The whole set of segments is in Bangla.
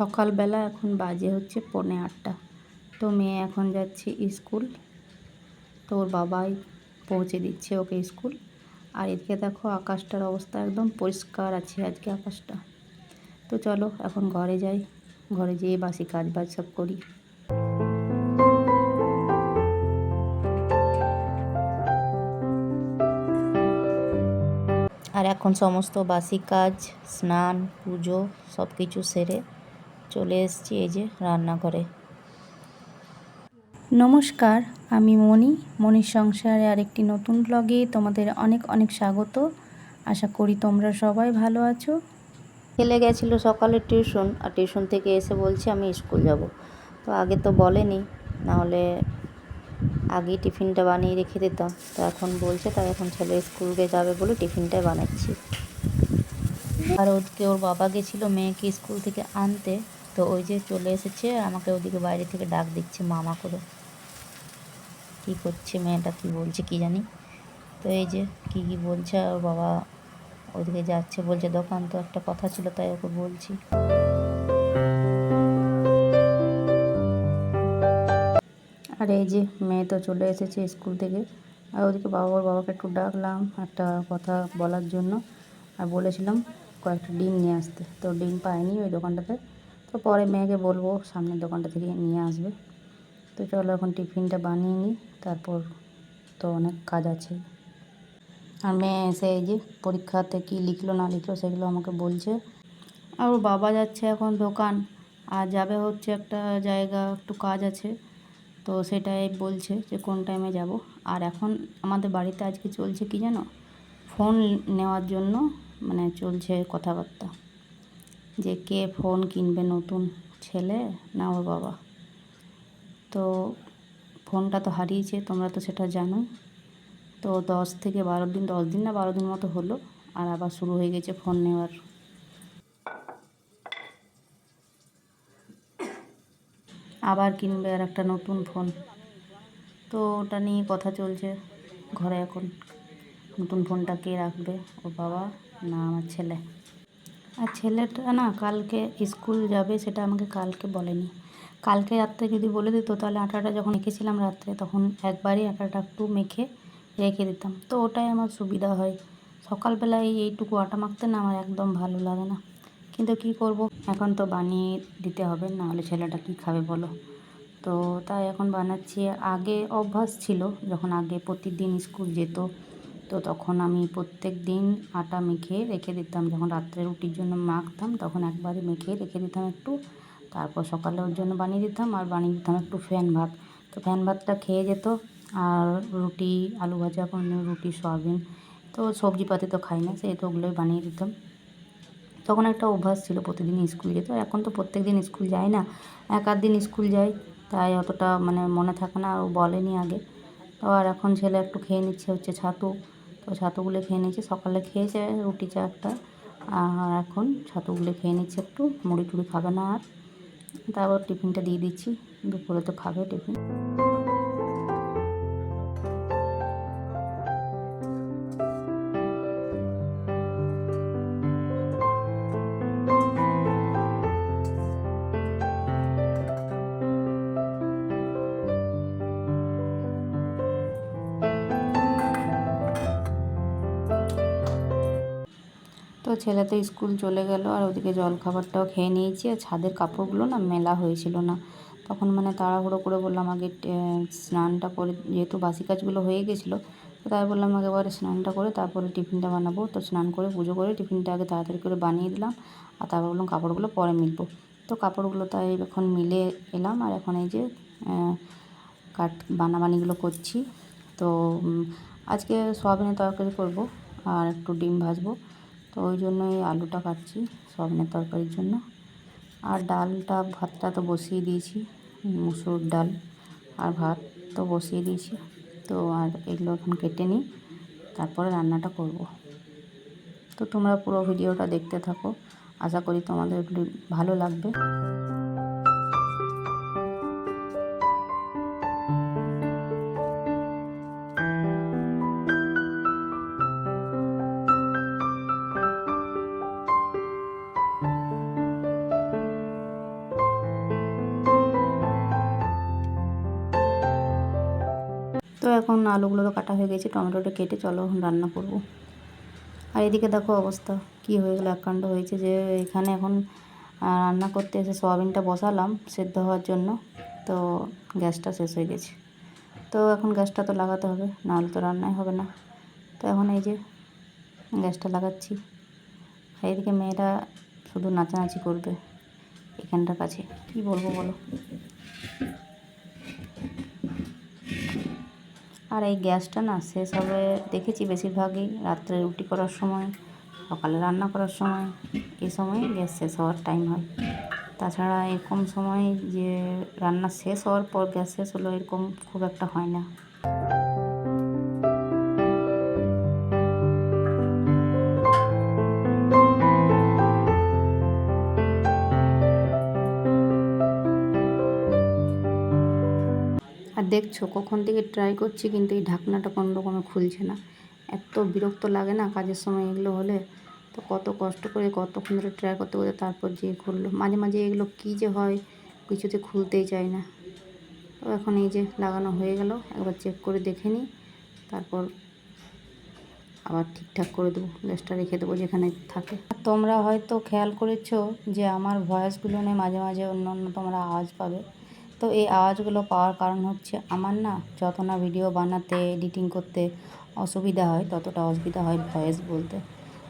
সকালবেলা এখন বাজে হচ্ছে পৌনে আটটা। তো মেয়ে এখন যাচ্ছে স্কুল। তো ওর বাবাই পৌঁছে দিচ্ছে ওকে স্কুল। আর এদিকে দেখো আকাশটার অবস্থা একদম পরিষ্কার আছে আজকে আকাশটা। তো চলো এখন ঘরে যাই। ঘরে যেয়ে বাসি কাজ বাজ সব করি। আর এখন সমস্ত বাসি কাজ, স্নান, পুজো সব কিছু সেরে চলে এসেছি এই যে রান্নাঘরে। নমস্কার আমি মণি। মণির সংসারে আরেকটি নতুন ব্লগে তোমাদের অনেক অনেক স্বাগত। আশা করি তোমরা সবাই ভালো আছো। ছেলে গেছিল সকালে টিউশন আর টিউশন থেকে এসে বলছে আমি স্কুল যাব। তো আগে তো বলেনি নাহলে আগেই টিফিনটা বানিয়ে রেখে দিতাম। তো এখন বলছে তাই এখন ছেলে স্কুলে যাবে বলে টিফিনটাই বানাচ্ছি। আর ওদিকে ওর বাবা গেছিল মেয়েকে স্কুল থেকে আনতে। তো ওই যে চলে এসেছে, আমাকে ওদিকে বাইরে থেকে ডাক দিচ্ছে মামা করে। কি করছে মেয়েটা, কি বলছে কি জানি। তো এই যে কি কি বলছে ওর বাবা ওদিকে যাচ্ছে, বলছে দোকান তো একটা কথা ছিল, তাই ওকে বলছি। আর এই যে মেয়ে তো চলে এসেছে স্কুল থেকে। আর ওদিকে বাবা, ওর বাবাকে একটু ডাকলাম একটা কথা বলার জন্য। আর বলেছিলাম কয়েকটা ডিম নিয়ে আসতে। তো ডিম পাইনি ওই দোকানটাতে। তো পরে মেয়েকে বলব সামনের দোকানটা থেকে নিয়ে আসবে। তো চলো এখন টিফিনটা বানিয়ে নিই, তারপর তো অনেক কাজ আছে। আর মেয়ে এসে এই যে পরীক্ষাতে কী লিখলো না লিখলো সেগুলো আমাকে বলছে। আর বাবা যাচ্ছে এখন দোকান, আর যাবে হচ্ছে একটা জায়গা, একটু কাজ আছে। তো সেটাই বলছে যে কোন টাইমে যাব। আর এখন আমাদের বাড়িতে আজকে চলছে কি জানো? ফোন নেওয়ার জন্য মানে চলছে কথাবার্তা। যে কে ফোন কিনবে নতুন ছেলে না ওর বাবা। তো ফোনটা তো হারিয়েছে, তোমরা তো সেটা জানো। তো দশ থেকে বারো দিন, দশ দিন না বারো দিন মতো হলো আর আবার শুরু হয়ে গেছে ফোন নেওয়ার। আবার কিনবে আর একটা নতুন ফোন। তো ওটা নিয়ে কথা চলছে ঘরে এখন। নতুন ফোনটা কে রাখবে, ওর বাবা না আমার ছেলে? আর ছেলেটা না কালকে স্কুল যাবে সেটা আমাকে কালকে বলেনি। কালকে রাত্রে যদি বলে দিত তাহলে আটাটা যখন মেখেছিলাম রাত্রে তখন একবারই আটাটা একটু মেখে রেখে দিতাম। তো ওটাই আমার সুবিধা হয়। সকালবেলায় এইটুকু আটা মাখতে না আমার একদম ভালো লাগে না। কিন্তু কি করব? এখন তো বানিয়ে দিতে হবে নাহলে ছেলেটা কি খাবে বলো? তো তাই এখন বানাচ্ছি। আগে অভ্যাস ছিল যখন আগে প্রতিদিন স্কুল যেত তো তখন আমি প্রত্যেক দিন আটা মেখে রেখে দিতাম। যখন রাত্রে রুটির জন্য মাখতাম, তখন একবারে মেখে রেখে দিতাম একটু। তারপর সকালে ওর জন্য বানিয়ে দিতাম আর বানিয়ে দিতাম একটু ফ্যান ভাত। তো ফ্যান ভাতটা খেয়ে যেত আর রুটি, আলু ভাজা কোনো রুটি, সয়াবিন তো সবজিপাতি তো খাই না সেই তো ওগুলোই বানিয়ে দিতাম। তখন একটা অভ্যাস ছিল, প্রতিদিন স্কুল যেত। এখন তো প্রত্যেক দিন স্কুল যায় না। এক আধ দিন স্কুল যায়, তাই অতটা মানে মনে থাকে না, আর বলেনি আগে। তো আর এখন ছেলে একটু খেয়ে নিচ্ছে, হচ্ছে ছাতু। তো ছাতুগুলো খেয়ে নিয়েছি। সকালে খেয়েছে রুটি চা একটা আর এখন ছাতুগুলো খেয়ে নিচ্ছে একটু। মুড়ি টুড়ি খাবে না আর। তারপর টিফিনটা দিয়ে দিচ্ছি। দুপুরে তো খাবে টিফিন। ছেলে তো স্কুল চলে গেল আর ওদিকে জল খাবারটাও খেয়ে নিয়েছি আর ছাদের কাপড়গুলো না মেলা হয়েছিল না। তখন মানে তাড়াহুড়ো করে বললাম, আগে স্নানটা করে, যেহেতু বাসি কাজগুলো হয়ে গেছিল, তো তাই বললাম একেবারে স্নানটা করে তারপরে টিফিনটা বানাবো। তো স্নান করে পুজো করে টিফিনটা আগে তাড়াতাড়ি করে বানিয়ে দিলাম আর তারপর বললাম, কাপড়গুলো পরে মিলবো। তো কাপড়গুলো তাই এখন মিলে এলাম আর এখন এই যে কাট, বানাবানিগুলো করছি। তো আজকে সোয়াবিনের তরকারি করব আর একটু ডিম ভাজবো। তো ওই জন্য এই আলুটা কাটছি সবনের তরকারির জন্য। আর ডালটা, ভাতটা তো বসিয়ে দিয়েছি, মুসুর ডাল আর ভাত তো বসিয়ে দিয়েছি। তো আর এগুলো এখন কেটে নিই, তারপরে রান্নাটা করব। তো তোমরা পুরো ভিডিওটা দেখতে থাকো, আশা করি তোমাদের ভালো লাগবে। এখন আলুগুলো তো কাটা হয়ে গেছে, টমেটোটা কেটে চলো এখন রান্না করব। আর এদিকে দেখো অবস্থা, কি হয়ে গেলো এককাণ্ড হয়েছে যে এখানে এখন রান্না করতে এসে সয়াবিনটা বসালাম সেদ্ধ হওয়ার জন্য, তো গ্যাসটা শেষ হয়ে গেছে। তো এখন গ্যাসটা তো লাগাতে হবে, নাহলে তো রান্নাই হবে না। তো এখন এই যে গ্যাসটা লাগাচ্ছি এদিকে মেয়েরা শুধু নাচানাচি করবে, এখানটার কাছে, কি বলব বলো? আর এই গ্যাসটা না শেষ হবে, দেখেছি বেশিরভাগই রাত্রে রুটি করার সময়, সকালে রান্না করার সময়, এই সময় গ্যাস শেষ হওয়ার টাইম হয়। তাছাড়া এরকম সময় যে রান্না শেষ হওয়ার পর গ্যাস শেষ হলো, এরকম খুব একটা হয় না। দেখছ, কখন থেকে ট্রাই করছি কিন্তু এই ঢাকনাটা কোনো রকমে খুলছে না। এত বিরক্ত লাগে না কাজের সময় এগুলো হলে? তো কত কষ্ট করে কতক্ষণ ধরে ট্রাই করতে করতে তারপর যেয়ে খুললো। মাঝে মাঝে এগুলো কী যে হয় কিছুতে খুলতেই চায় না। তো এখন এই যে লাগানো হয়ে গেল, একবার চেক করে দেখে নিই, তারপর আবার ঠিকঠাক করে দেবো, গ্যাসটা রেখে দেবো যেখানে থাকে। তোমরা হয়তো খেয়াল করেছ যে আমার ভয়েসগুলো নিয়ে মাঝে মাঝে অন্য অন্য তোমরা আওয়াজ পাবে। তো এই আওয়াজগুলো পাওয়ার কারণ হচ্ছে আমার না যত না ভিডিও বানাতে, এডিটিং করতে অসুবিধা হয়, ততটা অসুবিধা হয় ভয়েস বলতে।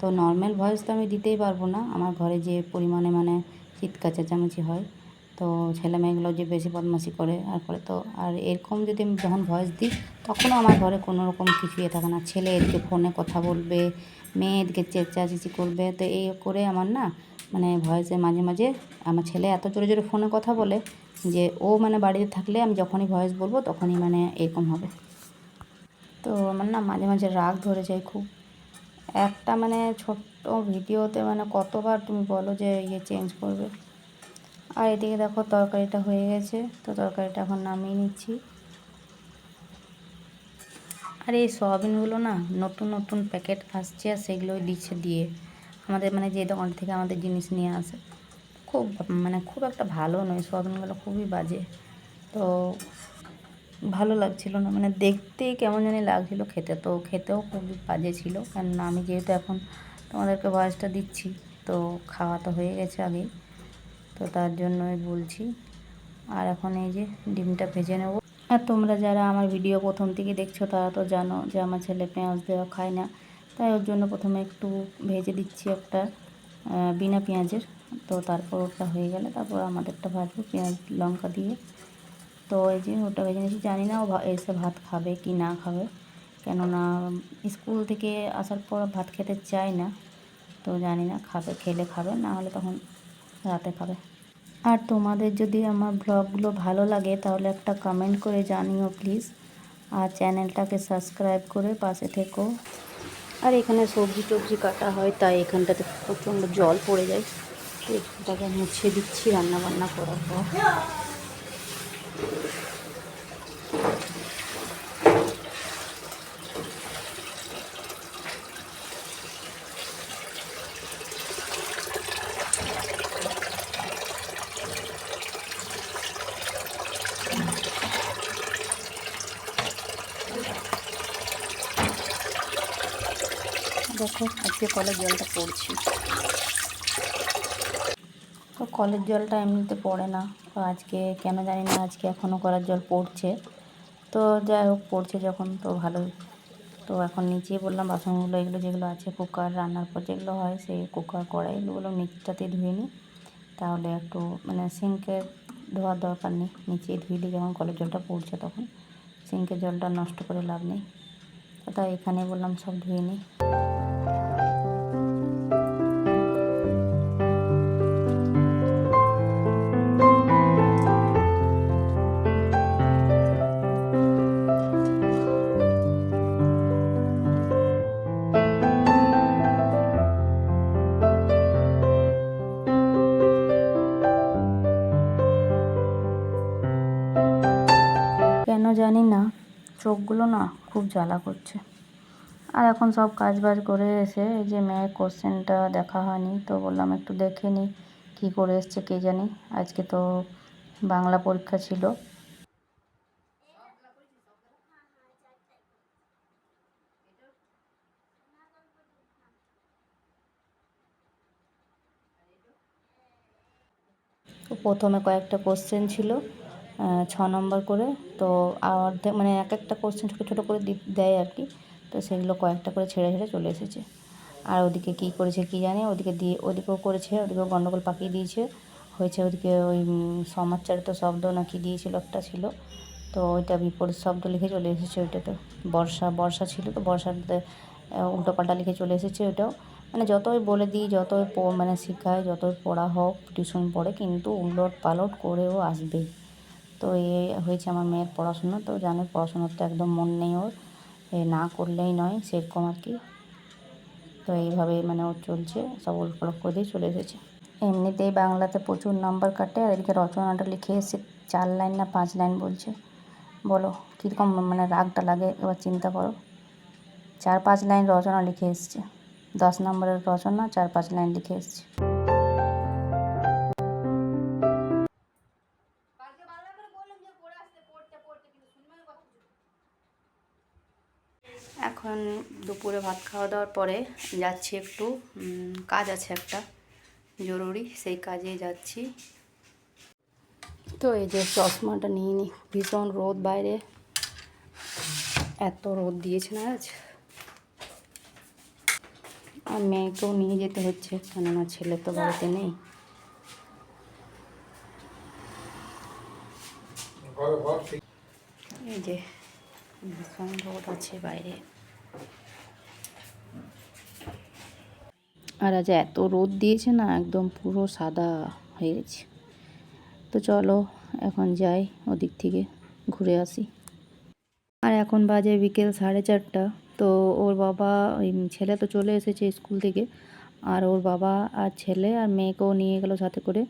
তো নর্মাল ভয়েস তো আমি দিতেই পারব না। আমার ঘরে যে পরিমাণে মানে চিৎকার চেঁচামেচি হয়, তো ছেলে মেয়েগুলো যে বেশি বদমাশি করে আর করে তো আর এরকম যদি আমি যখন ভয়েস দিই, তখনও আমার ঘরে কোনো রকম কিছু ইয়ে থাকে না। ছেলে এদিকে ফোনে কথা বলবে, মেয়ে এদিকে চেঁচাচেঁচি করবে, তো এই করে আমার না মানে ভয়েসে মাঝে মাঝে আমার ছেলে এত জোরে জোরে ফোনে কথা বলে যে ও মানে বাড়িতে থাকলে আমি যখনই ভয়েস বলব তখনই মানে এরকম হবে। তো আমার না মাঝে মাঝে রাগ ধরে যায় খুব। একটা মানে ছোট্ট ভিডিওতে মানে কতবার তুমি বলো যে ইয়ে চেঞ্জ করবে। আর এদিকে দেখো তরকারিটা হয়ে গেছে, তো তরকারিটা এখন নামিয়ে নিচ্ছি। আর এই সয়াবিনগুলো না নতুন নতুন প্যাকেট আসছে আর সেগুলোই দিচ্ছে দিয়ে। আমাদের মানে যে দোকান থেকে আমাদের জিনিস নিয়ে আসে, খুব মানে খুব একটা ভালো নয় সয়াবিনগুলো খুবই বাজে। তো ভালো লাগছিল না মানে দেখতেই কেমন জানি লাগছিল, খেতে তো খেতেও খুবই বাজে ছিল, কেননা আমি যেহেতু এখন তোমাদেরকে ভয়েসটা দিচ্ছি, তো খাওয়া তো হয়ে গেছে আগেই, তো তার জন্যই বলছি। আর এখন এই যে ডিমটা ভেজে নেব। আর তোমরা যারা আমার ভিডিও প্রথম থেকে দেখছ, তারা তো জানো যে আমার ছেলে পেঁয়াজ দেওয়া খায় না। তাই ওর জন্য প্রথমে একটু ভেজে দিচ্ছি একটা বিনা পেঁয়াজের। তো তারপর ওটা হয়ে গেলে তারপর আমাদেরটা ভাজবো পেঁয়াজ, লঙ্কা দিয়ে। তো এই যে ওটা ভেজে নিয়েছি, জানি না ও এসে ভাত খাবে কি না খাবে। কেননা স্কুল থেকে আসার পর ভাত খেতে চায় না। তো জানি না, খাবে, খেলে খাবে, না হলে তখন রাতে খাবে। আর তোমাদের যদি আমার ব্লগগুলো ভালো লাগে, তাহলে একটা কমেন্ট করে জানিও প্লিজ। আর চ্যানেলটাকে সাবস্ক্রাইব করে পাশে থেকো। আর এখানে সবজি টবজি কাটা হয়, তাই এখানটাতে প্রচণ্ড জল পড়ে যায়। তো এখানটাকে মুছে দিচ্ছি রান্না বান্না করার পর। দেখো, আজকে কলের জলটা পড়ছি। তো কলের জলটা এমনিতে পড়ে না। তো আজকে কেন জানি না, আজকে এখনও কলের জল পড়ছে। তো যাই হোক, পড়ছে যখন, তো ভালোই। তো এখন নিচেই বললাম বাসনগুলো, এগুলো যেগুলো আছে, কুকার, রান্নার পর যেগুলো হয়, সেই কুকার কড়াই, এগুলো নিচটাতেই ধুয়ে নিই। তাহলে একটু মানে সিঙ্কে ধোয়ার দরকার নেই। নিচেই ধুইলে যখন কলের জলটা পড়ছে তখন। সিঙ্কের জলটা নষ্ট করে লাভ নেই। তাই এখানে বললাম সব ধুয়ে নিই। মুখগুলো না খুব জ্বালা করছে। আর এখন সব কাজ বাজ করে এসে এই যে মেয়ের কোশ্চেনটা দেখা হয়নি, তো বললাম একটু দেখে নিই কী করে এসছে কে জানি। আজকে তো বাংলা পরীক্ষা ছিল। তো প্রথমে কয়েকটা কোশ্চেন ছিল। ছ নম্বর করে। তো অর্ধেক মানে এক একটা কোশ্চেন ছোটো ছোটো করে দেয় আর কি। তো সেগুলো কয়েকটা করে ছেড়ে ছেড়ে চলে এসেছে। আর ওদিকে কী করেছে কী জানি? ওদিকে দিয়ে ওদিকেও করেছে ওদিকেও গণ্ডগোল পাকিয়ে দিয়েছে। হয়েছে ওদিকে ওই উম, সমাজচারিত শব্দ নাকি দিয়েছিল একটা ছিল। তো ওইটা বিপরীত শব্দ লিখে চলে এসেছে ওইটাতে। বর্ষা বর্ষা ছিল তো বর্ষাতে উল্টো পাল্টা লিখে চলে এসেছে ওইটাও। মানে যতই বলে দিই যতই মানে শেখায় যতই পড়া হোক টিউশন পড়ে কিন্তু উলট পালট করেও আসবেই। তো এ হয়েছে আমার মেয়ের পড়াশুনো। তো জানে, পড়াশোনার তো একদম মন নেই ওর। এ না করলেই নয়, সেরকম আর কি। তো এইভাবে মানে ওর চলছে, সব উলট পালট করে দিয়ে চলে এসেছে। এমনিতেই বাংলাতে প্রচুর নাম্বার কাটে, আর এদিকে রচনাটা লিখে এসে চার লাইন না পাঁচ লাইন বলছে। বলো, কীরকম মানে রাগটা লাগে, এবার চিন্তা করো। চার পাঁচ লাইন রচনা লিখে এসছে, দশ নম্বরের রচনা, চার পাঁচ লাইন লিখে এসছে। দুপুরে ভাত খাওয়া দাওয়ার পরে যাচ্ছি একটু কাজ আছে একটা, জরুরি, সেই কাজে যাচ্ছি। তো এই যে চশমাটা নিয়ে নি, ভীষণ রোদ বাইরে। এত রোদ দিয়েছে না আজ। আর মেয়েকেও নিয়ে যেতে হচ্ছে, কেননা ছেলে তো বাড়িতে নেই। এই যে, ভীষণ রোদ আছে বাইরে। আর আজ এত রোদ দিয়েছে না, একদম পুরো সাদা হয়ে গেছে। তো চলো এখন যাই ওদিক থেকে ঘুরে আসি। আর এখন বাজে বিকেল সাড়ে চারটা, তো ওর বাবা, ওই ছেলে তো চলে এসেছে স্কুল থেকে। আর ওর বাবা আর ছেলে আর মেয়েকেও নিয়ে গেল সাথে করে।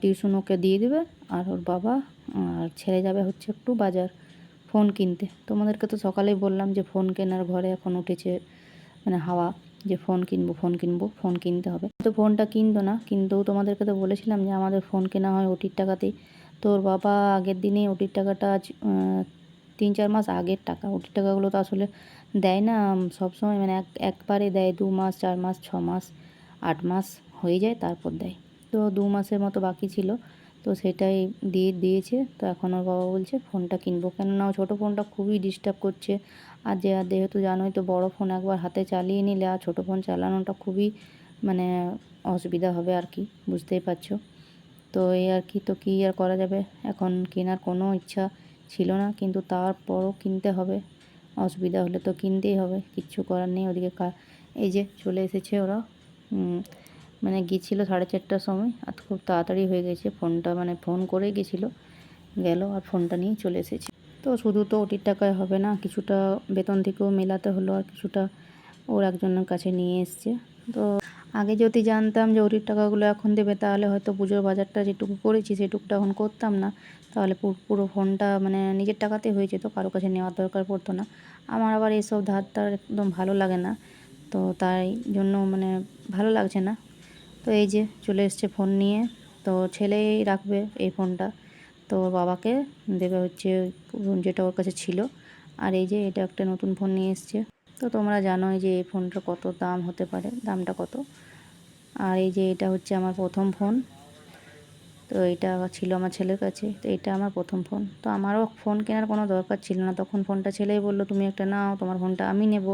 টিউশন ওকে দিয়ে দেবে। আর ওর বাবা আর ছেলে যাবে হচ্ছে একটু বাজার, ফোন কিনতে। তোমাদেরকে তো সকালেই বললাম যে ফোন কেনার ঘরে এখন উঠেছে মানে হাওয়া। যে ফোন কিনবো ফোন কিনবো ফোন কিনতে হবে। তো ফোনটা কিনতো না কিন্তু তোমাদেরকে তো বলেছিলাম যে আমাদের ফোন কেনা হয় ওটির টাকাতেই। তো ওর বাবা আগের দিনে ওটির টাকাটা আজ তিন চার মাস আগের টাকা। ওটির টাকাগুলো তো আসলে দেয় না সবসময় মানে এক, একবারে দেয়, দু মাস, চার মাস, ছ মাস, আট মাস হয়ে যায়, তারপর দেয়। তো দু মাসের মতো বাকি ছিল, তো সেটাই দিয়ে, দিয়েছে। তো এখন ওর বাবা বলছে ফোনটা কিনবো। কেননা ছোটো ফোনটা খুবই ডিস্টার্ব করছে আর যে যেহেতু জানোই তো বড় ফোন একবার হাতে চালিয়ে নিলে আর ছোটো ফোন চালানোটা খুবই মানে অসুবিধা হবে আর কি, বুঝতেই পারছ। তো এই আর কি, তো কী আর করা যাবে? এখন কেনার কোনো ইচ্ছা ছিল না, কিন্তু তারপরও কিনতে হবে। অসুবিধা হলে তো কিনতেই হবে, কিচ্ছু করার নেই ওদিকে এই যে চলে এসেছে ওরা মানে গিয়েছিল সাড়ে চারটার সময়, আর খুব তাড়াতাড়ি হয়ে গেছে, ফোনটা মানে ফোন করে গেছিল, গেল আর ফোনটা নিয়ে চলে এসেছে। তো শুধু তো ওটির টাকায় হবে না, কিছুটা বেতন থেকেও মেলাতে হলো আর কিছুটা ওর একজনের কাছে নিয়ে এসছে। তো আগে যদি জানতাম যে ওটির টাকাগুলো এখন দেবে, তাহলে হয়তো পুজোর বাজারটা যেটুকু করেছি সেটুকুটা এখন করতাম না। তাহলে পুরো ফোনটা মানে নিজের টাকাতে হয়ে যেত, কারও কাছে নেওয়ার দরকার পড়তো না। আমার আবার এইসব ধার তার একদম ভালো লাগে না, তো তাই জন্য মানে ভালো লাগছে না। তো এই যে চলে এসছে ফোন নিয়ে, তো ছেলেই রাখবে এই ফোনটা। তো ওর বাবাকে দেবে হচ্ছে যেটা ওর কাছে ছিল। আর এই যে এটা একটা নতুন ফোন নিয়ে এসছে। তো তোমরা জানোই যে এই ফোনটার কত দাম হতে পারে, দামটা কত। আর এই যে এটা হচ্ছে আমার প্রথম ফোন। তো এটা ছিল আমার ছেলের কাছে। তো এটা আমার প্রথম ফোন। তো আমারও ফোন কেনার কোনো দরকার ছিল না। তখন ফোনটা ছেলেই বলল, তুমি একটা নাও, তোমার ফোনটা আমি নেব।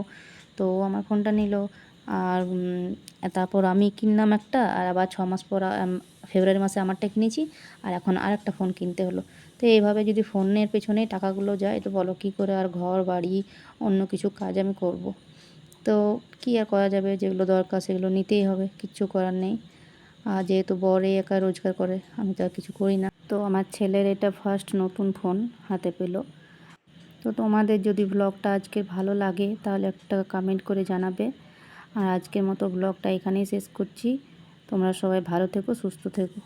তো ও আমার ফোনটা নিল। আর তারপর আমি কিনলাম একটা, আর আবার ছ মাস পর ফেব্রুয়ারি মাসে আমারটা কিনেছি আর এখন আর একটা ফোন কিনতে হলো। তো এইভাবে যদি ফোনের পেছনে টাকাগুলো যায়, তো বলো কী করে আর ঘর, বাড়ি, অন্য কিছু কাজ আমি করব। তো কী আর করা যাবে? যেগুলো দরকার সেগুলো নিতেই হবে, কিচ্ছু করার নেই। আর যেহেতু বরে একা রোজগার করে, আমি তো আর কিছু করি না। তো আমার ছেলের এটা ফার্স্ট নতুন ফোন হাতে পেল। তো তোমাদের যদি ব্লগটা আজকে ভালো লাগে, তাহলে একটা কমেন্ট করে জানাবে। আর আজকের মতো ব্লগটা এখানেই শেষ করছি। তোমরা সবাই ভালো থেকো সুস্থ থেকো।